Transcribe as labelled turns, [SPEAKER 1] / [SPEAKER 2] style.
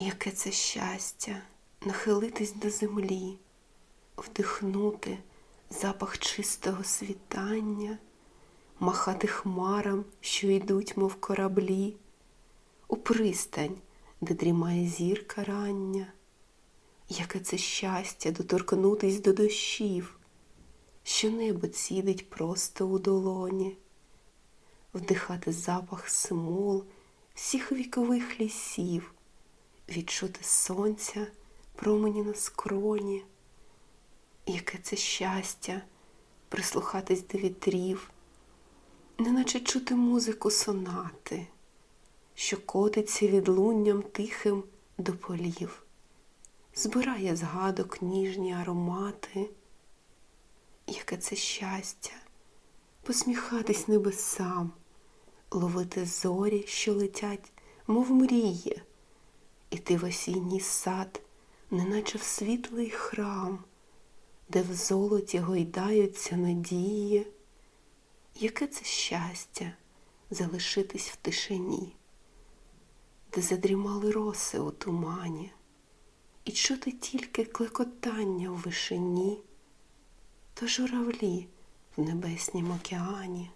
[SPEAKER 1] Яке це щастя нахилитись до землі, вдихнути запах чистого світання, махати хмарам, що йдуть, мов кораблі, у пристань, де дрімає зірка рання. Яке це щастя доторкнутись до дощів, що небо цідить просто у долоні, вдихати запах смол всіх вікових лісів, відчути сонця промені на скроні. Яке це щастя прислухатись до вітрів, неначе чути музику сонати, що котиться відлунням тихим до полів, збирає згадок ніжні аромати. Яке це щастя посміхатись небесам, ловити зорі, що летять, мов мрії, іти в осінній сад, неначе в світлий храм, де в золоті гойдаються надії. Яке це щастя залишитись в тишині, де задрімали роси у тумані, і чути тільки клекотання в вишині, то журавлі в небеснім океані.